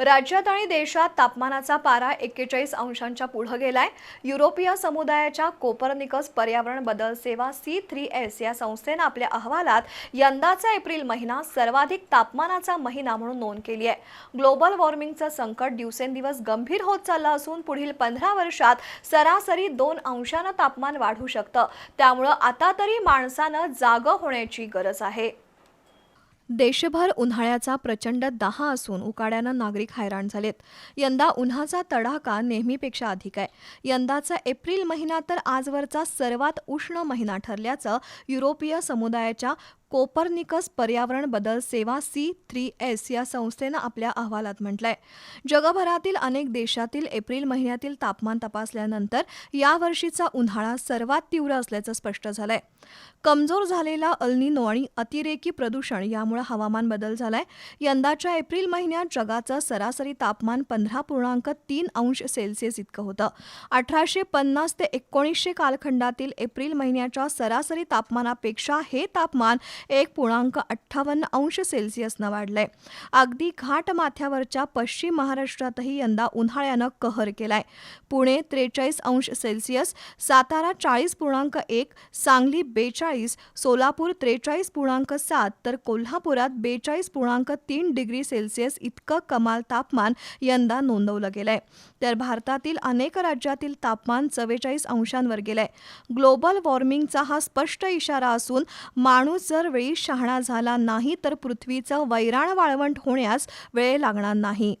राज्यात आणि देशात तापमानाचा पारा एक्केचाळीस अंशांच्या पुढं गेलाय. युरोपीय समुदायाच्या कोपरनिकस पर्यावरण बदल सेवा सी थ्री एस या संस्थेनं आपल्या अहवालात यंदाचा एप्रिल महिना सर्वाधिक तापमानाचा महिना म्हणून नोंद केली आहे. ग्लोबल वॉर्मिंगचं संकट दिवसेंदिवस गंभीर होत चाललं असून पुढील पंधरा वर्षात सरासरी दोन अंशानं तापमान वाढू शकतं. त्यामुळं आता तरी माणसानं जागं होण्याची गरज आहे. देशभर उन्हाळ्याचा प्रचंड दाहा असून उकाड्यानं नागरिक हैराण झालेत. यंदा उन्हाचा तडाखा नेहमीपेक्षा अधिक आहे. यंदाचा एप्रिल महिना तर आजवरचा सर्वात उष्ण महिना ठरल्याचं युरोपीय समुदायाच्या कोपरनिकस पर्यावरण बदल सेवा सी थ्री एस या संस्थेनं आपल्या अहवालात म्हटलंय. जगभरातील अनेक देशातील एप्रिल महिन्यातील तापमान तपासल्यानंतर यावर्षीचा उन्हाळा सर्वात तीव्र असल्याचं स्पष्ट झालंय. कमजोर झालेला अल्निनो आणि अतिरेकी प्रदूषण यामुळे हवामान बदल झालाय. यंदाच्या एप्रिल महिन्यात जगाचं सरासरी तापमान पंधरा पूर्णांक तीन अंश सेल्सिअस इतकं होतं. अठराशे पन्नास ते एकोणीसशे कालखंडातील एप्रिल महिन्याच्या सरासरी तापमानापेक्षा हे तापमान एक पूर्णांक अठ्ठावन्न अंश सेल्सिअसनं वाढलंय. अगदी घाट माथ्यावरच्या पश्चिम महाराष्ट्रातही यंदा उन्हाळ्यानं कहर केलाय. पुणे त्रेचाळीस अंश सेल्सिअस सातारा चाळीस पूर्णांक एक सांगली बेचाळीस सोलापूर त्रेचाळीस पूर्णांक सात तर कोल्हापुरात बेचाळीस पूर्णांक तीन डिग्री सेल्सिअस इतकं कमाल तापमान यंदा नोंदवलं गेलंय. तर भारतातील अनेक राज्यातील तापमान चव्वेचाळीस अंशांवर गेलंय. ग्लोबल वॉर्मिंगचा हा स्पष्ट इशारा असून माणूस जर वेळी शहाणा झाला नाही तर पृथ्वीचं वैराण वाळवंट होण्यास वेळ लागणार नाही.